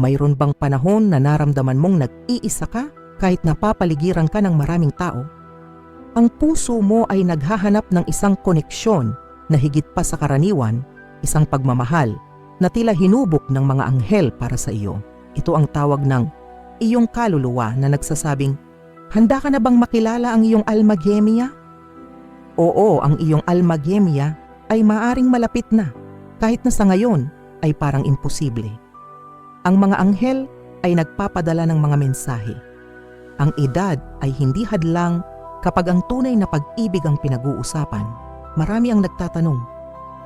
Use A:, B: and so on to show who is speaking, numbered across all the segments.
A: Mayroon bang panahon na naramdaman mong nag-iisa ka kahit napapaligiran ka ng maraming tao? Ang puso mo ay naghahanap ng isang koneksyon na higit pa sa karaniwan, isang pagmamahal na tila hinubok ng mga anghel para sa iyo. Ito ang tawag ng iyong kaluluwa na nagsasabing, Handa ka na bang makilala ang iyong alma gemia? Oo, ang iyong alma gemia ay maaring malapit na, kahit na sa ngayon ay parang imposible. Ang mga anghel ay nagpapadala ng mga mensahe. Ang edad ay hindi hadlang kapag ang tunay na pag-ibig ang pinag-uusapan. Marami ang nagtatanong,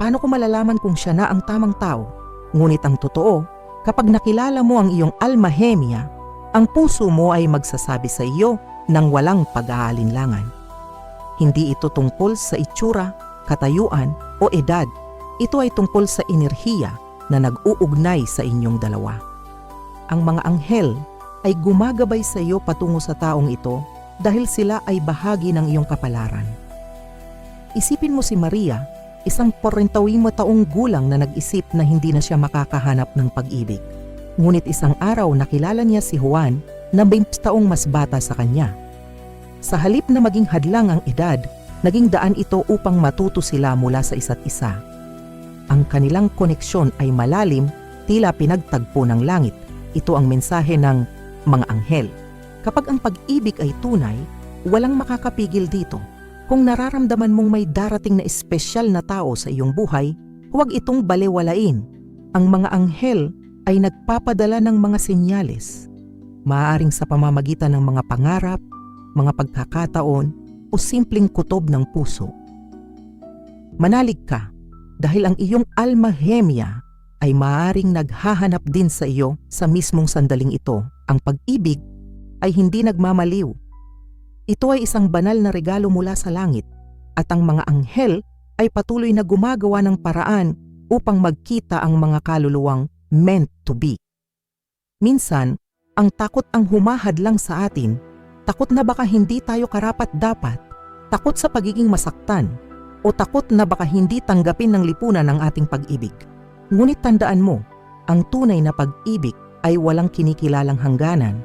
A: paano ko malalaman kung siya na ang tamang tao? Ngunit ang totoo, kapag nakilala mo ang iyong alma gemia, ang puso mo ay magsasabi sa iyo ng walang pag-aalinlangan. Hindi ito tungkol sa itsura, katayuan o edad. Ito ay tungkol sa enerhiya na nag-uugnay sa inyong dalawa. Ang mga anghel ay gumagabay sa iyo patungo sa taong ito dahil sila ay bahagi ng iyong kapalaran. Isipin mo si Maria, isang 45 taong gulang na nag-isip na hindi na siya makakahanap ng pag-ibig. Ngunit isang araw nakilala niya si Juan na 20 taong mas bata sa kanya. Sa halip na maging hadlang ang edad, naging daan ito upang matuto sila mula sa isa't isa. Ang kanilang koneksyon ay malalim, tila pinagtagpo ng langit. Ito ang mensahe ng mga anghel. Kapag ang pag-ibig ay tunay, walang makakapigil dito. Kung nararamdaman mong may darating na espesyal na tao sa iyong buhay, huwag itong balewalain. Ang mga anghel ay nagpapadala ng mga senyales. Maaaring sa pamamagitan ng mga pangarap, mga pagkakataon o simpleng kutob ng puso. Manalig ka dahil ang iyong alma gemia ay maaaring naghahanap din sa iyo sa mismong sandaling ito. Ang pag-ibig ay hindi nagmamaliw. Ito ay isang banal na regalo mula sa langit at ang mga anghel ay patuloy na gumagawa ng paraan upang magkita ang mga kaluluwang meant to be. Minsan, ang takot ang humahad lang sa atin. Takot na baka hindi tayo karapat dapat. Takot sa pagiging masaktan. O takot na baka hindi tanggapin ng lipunan ang ating pag-ibig. Ngunit tandaan mo, ang tunay na pag-ibig ay walang kinikilalang hangganan.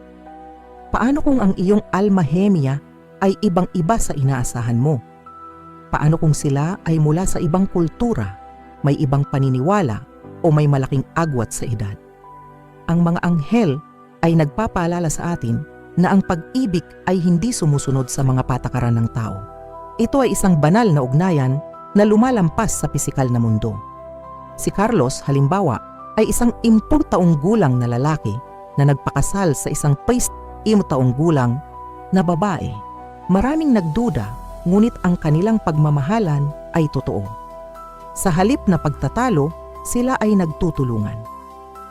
A: Paano kung ang iyong alma gemia ay ibang-iba sa inaasahan mo? Paano kung sila ay mula sa ibang kultura, may ibang paniniwala o may malaking agwat sa edad? Ang mga anghel ay nagpapaalala sa atin na ang pag-ibig ay hindi sumusunod sa mga patakaran ng tao. Ito ay isang banal na ugnayan na lumalampas sa pisikal na mundo. Si Carlos, halimbawa, ay isang impur taong gulang na lalaki na nagpakasal sa isang paist taong gulang na babae. Maraming nagduda, ngunit ang kanilang pagmamahalan ay totoo. Sa halip na pagtatalo, sila ay nagtutulungan.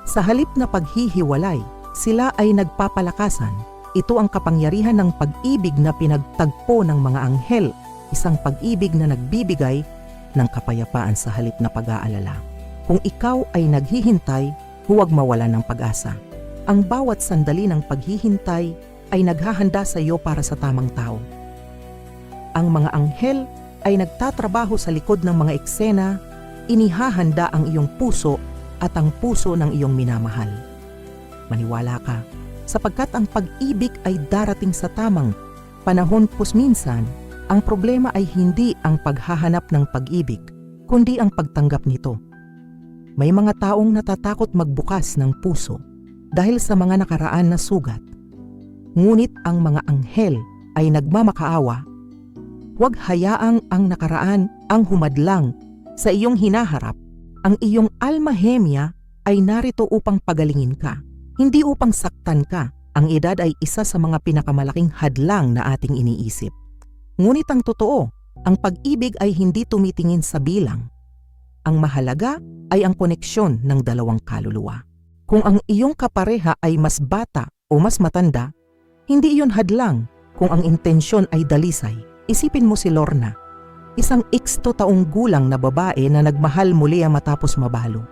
A: Sa halip na paghihiwalay, sila ay nagpapalakasan. Ito ang kapangyarihan ng pag-ibig na pinagtagpo ng mga anghel, isang pag-ibig na nagbibigay ng kapayapaan sa halip na pag-aalala. Kung ikaw ay naghihintay, huwag mawala ng pag-asa. Ang bawat sandali ng paghihintay ay naghahanda sa iyo para sa tamang tao. Ang mga anghel ay nagtatrabaho sa likod ng mga eksena, inihahanda ang iyong puso at ang puso ng iyong minamahal. Maniwala ka, sapagkat ang pag-ibig ay darating sa tamang panahon minsan, ang problema ay hindi ang paghahanap ng pag-ibig, kundi ang pagtanggap nito. May mga taong natatakot magbukas ng puso dahil sa mga nakaraan na sugat. Ngunit ang mga anghel ay nagmamakaawa. Huwag hayaang ang nakaraan ang humadlang sa iyong hinaharap. Ang iyong alma gemia ay narito upang pagalingin ka hindi upang saktan ka, ang edad ay isa sa mga pinakamalaking hadlang na ating iniisip. Ngunit ang totoo, ang pag-ibig ay hindi tumitingin sa bilang. Ang mahalaga ay ang koneksyon ng dalawang kaluluwa. Kung ang iyong kapareha ay mas bata o mas matanda, hindi iyon hadlang kung ang intensyon ay dalisay. Isipin mo si Lorna, isang iksto taong gulang na babae na nagmahal muli matapos mabalo.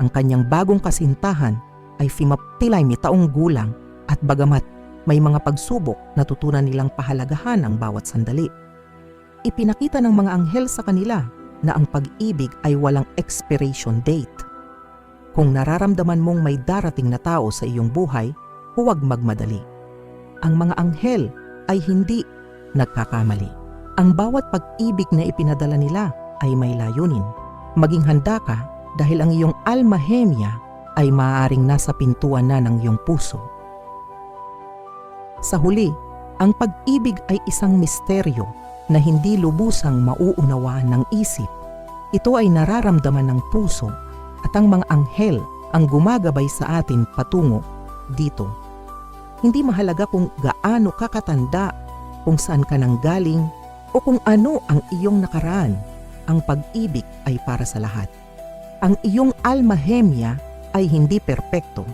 A: Ang kanyang bagong kasintahan ay fimaptilay mi taong gulang at bagamat may mga pagsubok natutunan nilang pahalagahan ang bawat sandali. Ipinakita ng mga anghel sa kanila na ang pag-ibig ay walang expiration date. Kung nararamdaman mong may darating na tao sa iyong buhay, huwag magmadali. Ang mga anghel ay hindi nagkakamali. Ang bawat pag-ibig na ipinadala nila ay may layunin. Maging handa ka dahil ang iyong almahemya ay maaaring nasa pintuan na ng iyong puso. Sa huli, ang pag-ibig ay isang misteryo na hindi lubusang mauunawaan ng isip. Ito ay nararamdaman ng puso at ang mga anghel ang gumagabay sa atin patungo dito. Hindi mahalaga kung gaano ka katanda, kung saan ka nang galing, o kung ano ang iyong nakaraan. Ang pag-ibig ay para sa lahat. Ang iyong almahemya ay hindi perpekto,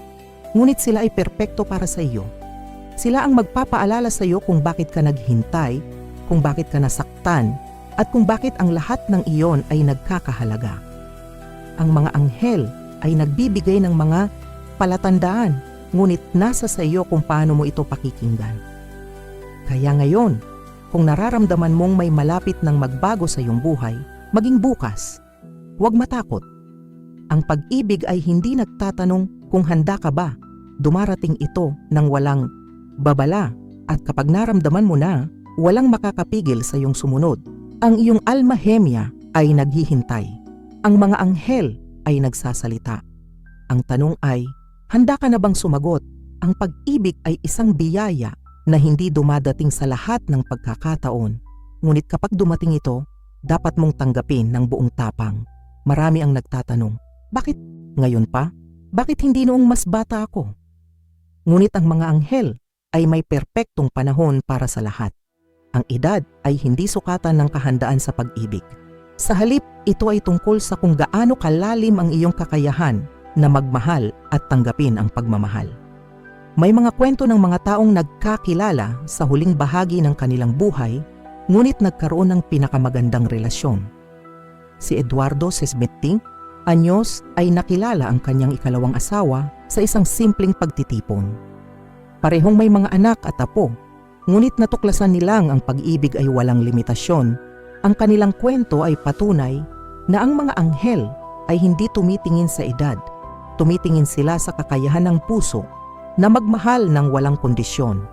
A: ngunit sila ay perpekto para sa iyo. Sila ang magpapaalala sa iyo kung bakit ka naghintay, kung bakit ka nasaktan, at kung bakit ang lahat ng iyon ay nagkakahalaga. Ang mga anghel ay nagbibigay ng mga palatandaan, ngunit nasa sa iyo kung paano mo ito pakikinggan. Kaya ngayon, kung nararamdaman mong may malapit ng magbago sa iyong buhay, maging bukas. Huwag matakot. Ang pag-ibig ay hindi nagtatanong kung handa ka ba. Dumarating ito ng walang babala at kapag naramdaman mo na, walang makakapigil sa iyong sumunod. Ang iyong almahemya ay naghihintay. Ang mga anghel ay nagsasalita. Ang tanong ay, handa ka na bang sumagot? Ang pag-ibig ay isang biyaya na hindi dumadating sa lahat ng pagkakataon. Ngunit kapag dumating ito, dapat mong tanggapin ng buong tapang. Marami ang nagtatanong, bakit ngayon pa? Bakit hindi noong mas bata ako? Ngunit ang mga anghel ay may perpektong panahon para sa lahat. Ang edad ay hindi sukatan ng kahandaan sa pag-ibig. Sa halip, ito ay tungkol sa kung gaano kalalim ang iyong kakayahan na magmahal at tanggapin ang pagmamahal. May mga kwento ng mga taong nagkakilala sa huling bahagi ng kanilang buhay, ngunit nagkaroon ng pinakamagandang relasyon. Si Eduardo Sesmeting, anyos ay nakilala ang kanyang ikalawang asawa sa isang simpleng pagtitipon. Parehong may mga anak at apo, ngunit natuklasan nilang ang pag-ibig ay walang limitasyon. Ang kanilang kwento ay patunay na ang mga anghel ay hindi tumitingin sa edad, tumitingin sila sa kakayahan ng puso na magmahal ng walang kondisyon.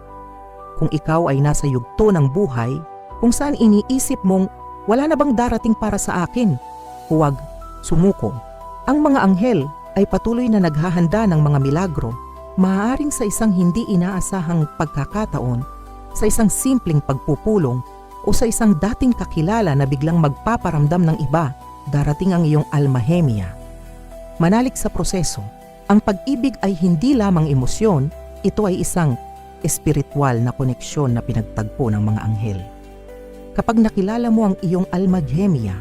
A: Kung ikaw ay nasa yugto ng buhay, kung saan iniisip mong wala na bang darating para sa akin, huwag sumuko. Ang mga anghel ay patuloy na naghahanda ng mga milagro, maaaring sa isang hindi inaasahang pagkakataon, sa isang simpleng pagpupulong o sa isang dating kakilala na biglang magpaparamdam ng iba, darating ang iyong almahemia. Manalik sa proseso, ang pag-ibig ay hindi lamang emosyon, ito ay isang espiritual na koneksyon na pinagtagpo ng mga anghel. Kapag nakilala mo ang iyong almahemia,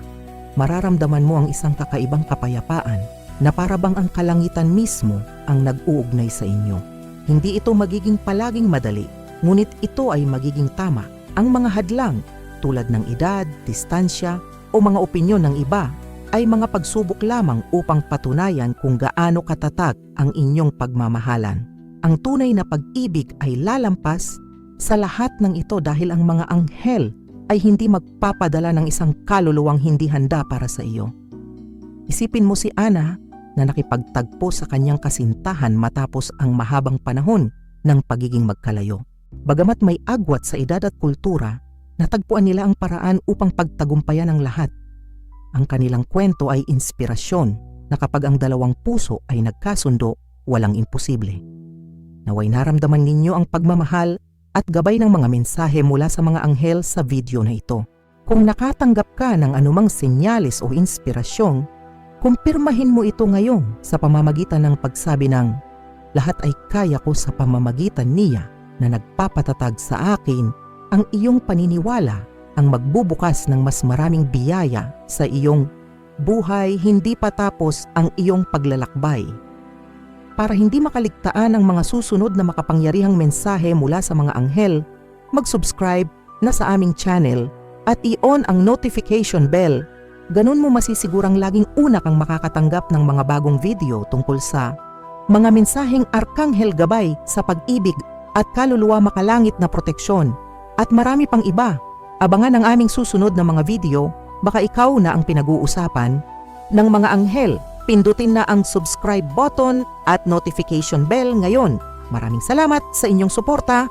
A: mararamdaman mo ang isang kakaibang kapayapaan na parabang ang kalangitan mismo ang nag-uugnay sa inyo. Hindi ito magiging palaging madali, ngunit ito ay magiging tama. Ang mga hadlang tulad ng edad, distansya o mga opinyon ng iba ay mga pagsubok lamang upang patunayan kung gaano katatag ang inyong pagmamahalan. Ang tunay na pag-ibig ay lalampas sa lahat ng ito dahil ang mga anghel ay hindi magpapadala ng isang kaluluwang hindi handa para sa iyo. Isipin mo si Ana na nakipagtagpo sa kanyang kasintahan matapos ang mahabang panahon ng pagiging magkalayo. Bagamat may agwat sa edad at kultura, natagpuan nila ang paraan upang pagtagumpayan ang lahat. Ang kanilang kwento ay inspirasyon na kapag ang dalawang puso ay nagkasundo, walang imposible. Naway naramdaman ninyo ang pagmamahal at gabay ng mga mensahe mula sa mga anghel sa video na ito. Kung nakatanggap ka ng anumang senyales o inspirasyon, kumpirmahin mo ito ngayon sa pamamagitan ng pagsabi ng lahat ay kaya ko sa pamamagitan niya na nagpapatatag sa akin ang iyong paniniwala ang magbubukas ng mas maraming biyaya sa iyong buhay hindi pa tapos ang iyong paglalakbay. Para hindi makaligtaan ang mga susunod na makapangyarihang mensahe mula sa mga anghel, mag-subscribe na sa aming channel at i-on ang notification bell. Ganun mo masisigurang laging una kang makakatanggap ng mga bagong video tungkol sa mga mensaheng arkanghel gabay sa pag-ibig at kaluluwa makalangit na proteksyon at marami pang iba. Abangan ang aming susunod na mga video, baka ikaw na ang pinag-uusapan ng mga anghel pindutin na ang subscribe button at notification bell ngayon. Maraming salamat sa inyong suporta